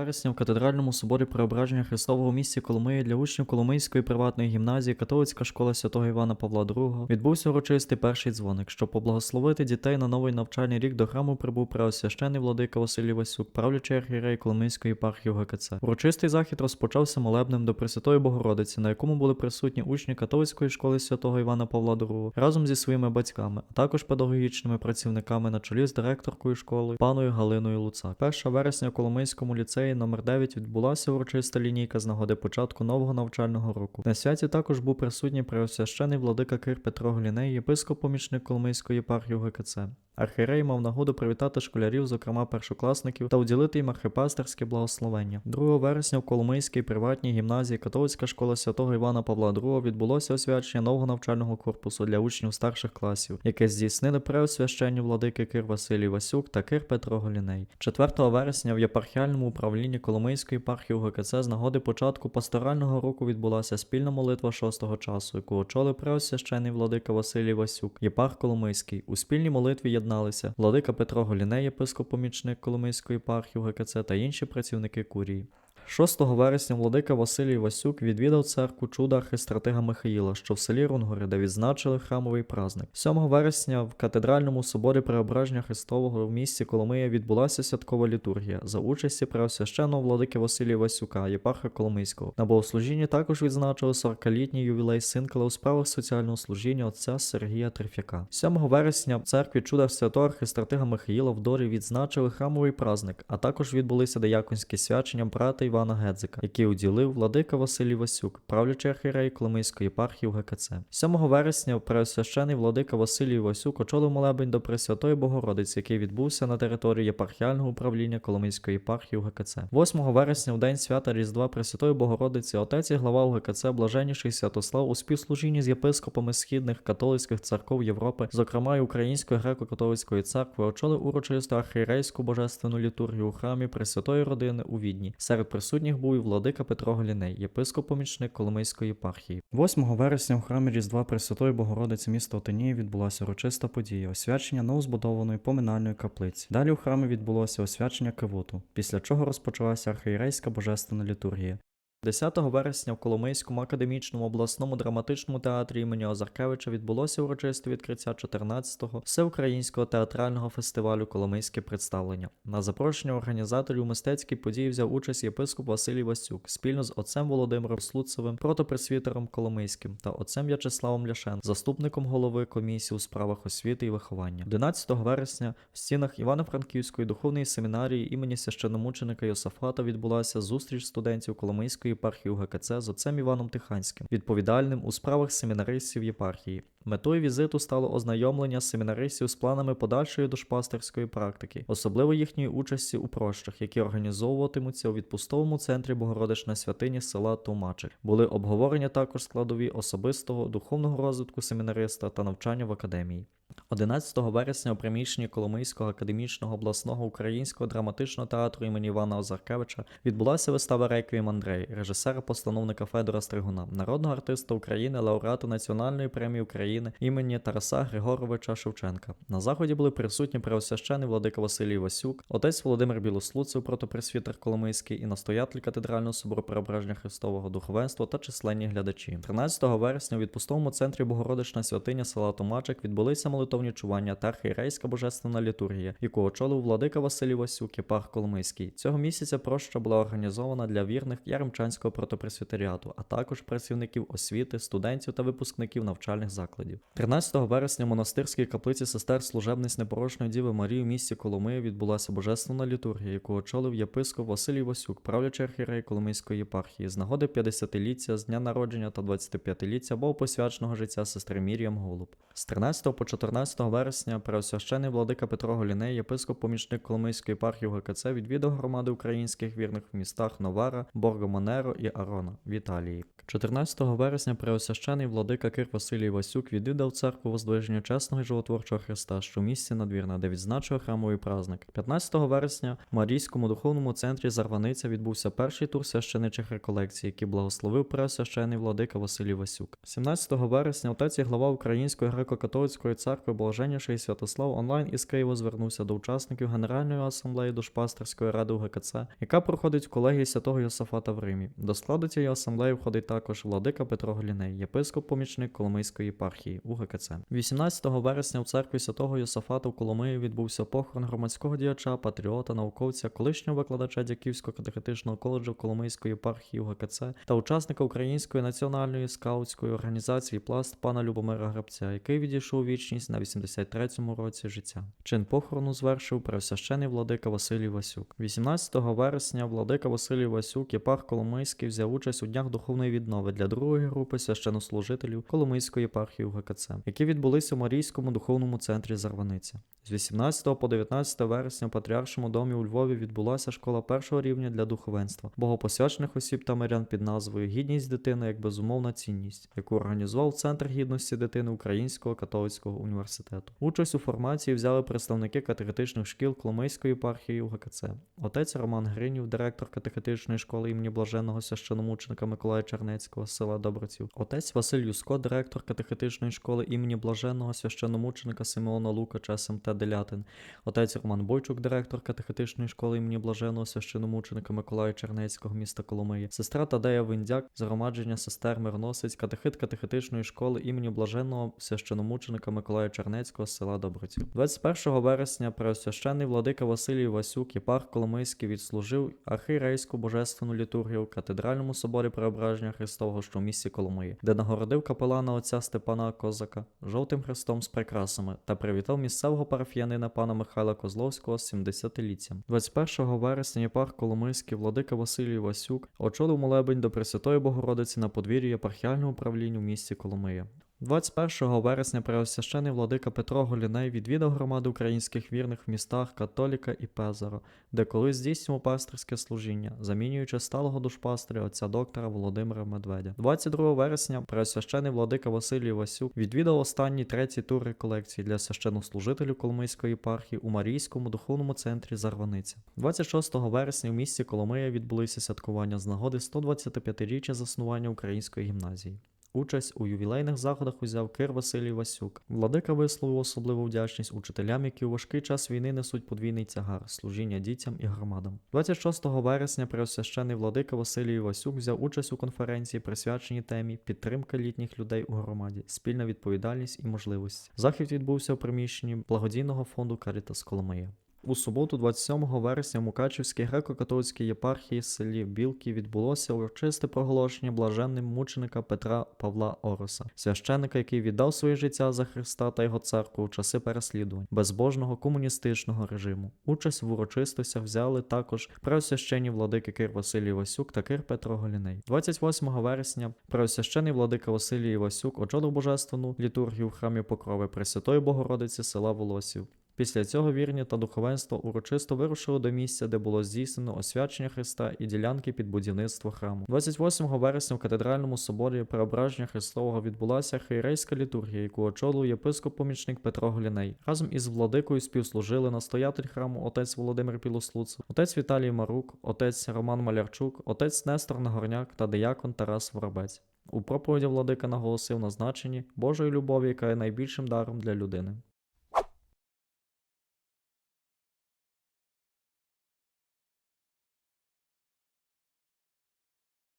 вересня в катедральному соборі Преображення Христового місті Коломиї для учнів Коломийської приватної гімназії католицька школа святого Івана Павла II відбувся урочистий перший дзвоник, щоб поблагословити дітей на новий навчальний рік до храму прибув преосвящений владика Василій Васюк, правлячий архієрей Коломийської єпархії УГКЦ. Урочистий захід розпочався молебнем до Пресвятої Богородиці, на якому були присутні учні католицької школи святого Івана Павла II разом зі своїми батьками, а також педагогічними працівниками на чолі з директоркою школи паною Галиною Луцак. 1 вересня у Коломийському ліцеї номер 9 відбулася урочиста лінійка з нагоди початку нового навчального року. На святі також був присутній преосвящений владика Кир Петро Гліней, єпископ-помічник Коломийської єпархії УГКЦ. Архірей мав нагоду привітати школярів, зокрема першокласників, та уділити їм архипастерське благословення. 2 вересня в Коломийській приватній гімназії католицька школа святого Івана Павла II відбулося освячення нового навчального корпусу для учнів старших класів, яке здійснили преосвященні владики Кир Василій Васюк та Кир Петро Голіней. 4 вересня в єпархіальному управлінні Коломийської єпархії УГКЦ з нагоди початку пасторального року відбулася спільна молитва шостого часу, яку очолив преосвящений владика Василій Васюк, єпарх Коломийський. У спільній молитві єдналися владика Петро Голіней, єпископ-помічник Коломийської єпархії ГКЦ та інші працівники курії. 6 вересня владика Василій Васюк відвідав церкву чуда архистратига Михаїла, що в селі Рунгори, де відзначили храмовий праздник. 7 вересня в катедральному соборі Преображення Христового в місті Коломия відбулася святкова літургія за участі преосвященного владики Василія Васюка, єпарха Коломийського. На богослужінні також відзначили 40-літній ювілей синкла у справах соціального служіння отця Сергія Трифяка. 7 вересня в церкві чуда святого архистратига Михаїла в Дорі відзначили храмовий праздник, а також відбулися деяконські свячення брата Івана Гедзика, який уділив владика Василій Васюк, правлячий архієрей Коломийської єпархії в ГКЦ. 7 вересня преосвящений владика Василій Васюк очолив молебень до Пресвятої Богородиці, який відбувся на території єпархіального управління Коломийської єпархії в ГКЦ. 8 вересня, в день свята Різдва Пресвятої Богородиці, отець і глава УГКЦ Блаженніший Святослав у співслужінні з єпископами східних католицьких церков Європи, зокрема й Української греко-католицької церкви, очолив урочисту архієрейську божественну літургію у храмі Пресвятої родини у Відні. Серед присутніх був і владика Петро Голіней, єпископ-помічник Коломийської єпархії. 8 вересня у храмі Різдва Пресвятої Богородиці міста Отинії відбулася урочиста подія освячення новозбудованої поминальної каплиці. Далі у храмі відбулося освячення кивоту, після чого розпочалася архієрейська божественна літургія. 10 вересня в Коломийському академічному обласному драматичному театрі імені Озаркевича відбулося урочисте відкриття 14-го всеукраїнського театрального фестивалю Коломийське представлення. На запрошення організаторів мистецькій події взяв участь єпископ Василій Васюк спільно з отцем Володимиром Слуцевим, протопресвітером Коломийським та отцем В'ячеславом Ляшен, заступником голови комісії у справах освіти і виховання. 11 вересня в стінах Івано-Франківської духовної семінарії імені священомученика Йосафата відбулася зустріч студентів Коломийської єпархії УГКЦ з отцем Іваном Тиханським, відповідальним у справах семінаристів єпархії. Метою візиту стало ознайомлення семінаристів з планами подальшої душпастерської практики, особливо їхньої участі у прощах, які організовуватимуться у відпустовому центрі Богородична святині села Томачик. Були обговорення також складові особистого духовного розвитку семінариста та навчання в академії. 11 вересня у приміщенні Коломийського академічного обласного українського драматичного театру імені Івана Озаркевича відбулася вистава Реквієм Андрей, режисера-постановника Федора Стригуна, народного артиста України, лауреата Національної премії України імені Тараса Григоровича Шевченка. На заході були присутні преосвящений владика Василій Васюк, отець Володимир Білослуцев, протопресвітер Коломийський і настоятель катедрального собору Преображення Христового духовенства та численні глядачі. 13 вересня у відпустовому центрі Богородична святиня села Томачик відбулися молитовні чування та архієрейська божественна літургія, яку очолив владика Василій Васюк, єпарх Коломийський. Цього місяця проща була організована для вірних Яремчанського протопресвітеріату, а також працівників освіти, студентів та випускників навчальних закладів. 13 вересня в монастирській каплиці сестер служебниць непорочної Діви Марії в місті Коломиї відбулася божественна літургія, яку очолив єпископ Василій Васюк, правлячий архієрей Коломийської єпархії, з нагоди 50-ліття з дня народження та 25-ліття богопосвяченого життя сестри Мір'ям Голуб. З 13 по 14 вересня преосвящений владика Петро Голіней, єпископ-помічник Коломийської єпархії ГКЦ, відвідав громади українських вірних в містах Новара, Борго Монеро і Арона в Італії. 14 вересня преосвящений владика Кир Василій Васюк відвідав церкву Воздвиження Чесного і Животворчого Христа, що в місті Надвірна, де відзначив храмовий праздник. 15 вересня в Марійському духовному центрі Зарваниця відбувся перший тур священичих реколекцій, який благословив преосвящений владика Василій Васюк. 17 вересня отець і глава Української греко-католицької церкви Блаженніший Святослав онлайн із Києва звернувся до учасників Генеральної асамблеї душпастерської ради УГКЦ, яка проходить в колегії святого Йосафата в Римі. До складу цієї асамблеї входить також владика Петро Голіней, єпископ-помічник Коломийської єпархії УГКЦ. 18 вересня в церкві святого Йосафата в Коломиї відбувся похорон громадського діяча, патріота, науковця, колишнього викладача Дяківського катехетичного коледжу Коломийської єпархії УГКЦ та учасника Української національної скаутської організації Пласт пана Любомира Грабця, який відійшов вічність на 83-му році життя. Чин похорону звершив преосвящений владика Василій Васюк. 18 вересня владика Василій Васюк, єпарх Коломийський, взяв участь у днях духовної віднови для другої групи священнослужителів Коломийської єпархії УГКЦ, які відбулися у Марійському духовному центрі Зарваниця. З 18 по 19 вересня в Патріаршому домі у Львові відбулася школа першого рівня для духовенства, богопосвячених осіб та мирян під назвою Гідність дитини як безумовна цінність, яку організував Центр гідності дитини Українського католицького університету. Участь у формації взяли представники катехетичних шкіл Коломийської єпархії УГКЦ. Отець Роман Гринів, директор катехетичної школи імені блаженного священомученика Миколая Чернецького з села Добраців. Отець Василь Юско, директор катехетичної школи імені блаженного священомученика Симеона Лукача СМТ Делятин. Отець Роман Бойчук, директор катехетичної школи імені блаженного священомученика Миколая Чернецького міста Коломиї. Сестра Тадея Виндяк, згромадження сестер Мирносиць, катехит катехетичної школи імені блаженного священомученика Миколая Чернецького з села Добриців. 21 вересня преосвящений владика Василій Васюк, єпарх Коломийський, відслужив архієрейську божественну літургію в катедральному соборі Преображення Христового, що в місті Коломиї, де нагородив капелана отця Степана Козака жовтим хрестом з прикрасами та привітав місцевого парафіянина пана Михайла Козловського з 70-літтям. 21 вересня єпарх Коломийський владика Василій Васюк очолив молебень до Пресвятої Богородиці на подвір'ї єпархіального управління в місті Коломия. 21 вересня преосвящений владика Петро Голіней відвідав громади українських вірних в містах Католіка і Пезаро, де колись здійснював пасторське служіння, замінюючи сталого душпастиря отця доктора Володимира Медведя. 22 вересня преосвящений владика Василій Васюк відвідав останній третій тур реколекції для священнослужителів Коломийської єпархії у Марійському духовному центрі Зарваниця. 26 вересня в місті Коломия відбулися святкування з нагоди 125-річчя заснування української гімназії. Участь у ювілейних заходах узяв Кир Василій Васюк. Владика висловив особливу вдячність учителям, які у важкий час війни несуть подвійний тягар служіння дітям і громадам. 26 вересня преосвящений владика Василій Васюк взяв участь у конференції, присвяченій темі Підтримка літніх людей у громаді, спільна відповідальність і можливості. Захід відбувся у приміщенні благодійного фонду Карітас Коломия. У суботу, 27 вересня, в Мукачівській греко-католицькій єпархії селі Білки відбулося урочисте проголошення блаженним мученика Петра Павла Ороса, священника, який віддав своє життя за Христа та його церкву у часи переслідувань безбожного комуністичного режиму. Участь в урочистостях взяли також преосвященні владики Кир Василій Васюк та Кир Петро Голіней. 28 вересня преосвящений владика Василій Васюк очолив божественну літургію в храмі Покрови Пресвятої Богородиці села Волосів. Після цього вірні та духовенство урочисто вирушили до місця, де було здійснено освячення Христа і ділянки під будівництво храму. 28 вересня в катедральному соборі Преображення Христового відбулася хейрейська літургія, яку очолив єпископ-помічник Петро Гліней. Разом із владикою співслужили настоятель храму отець Володимир Пілослуцев, отець Віталій Марук, отець Роман Малярчук, отець Нестор Нагорняк та диякон Тарас Воробець. У проповіді владика наголосив на значенні Божої любові, яка є найбільшим даром для людини.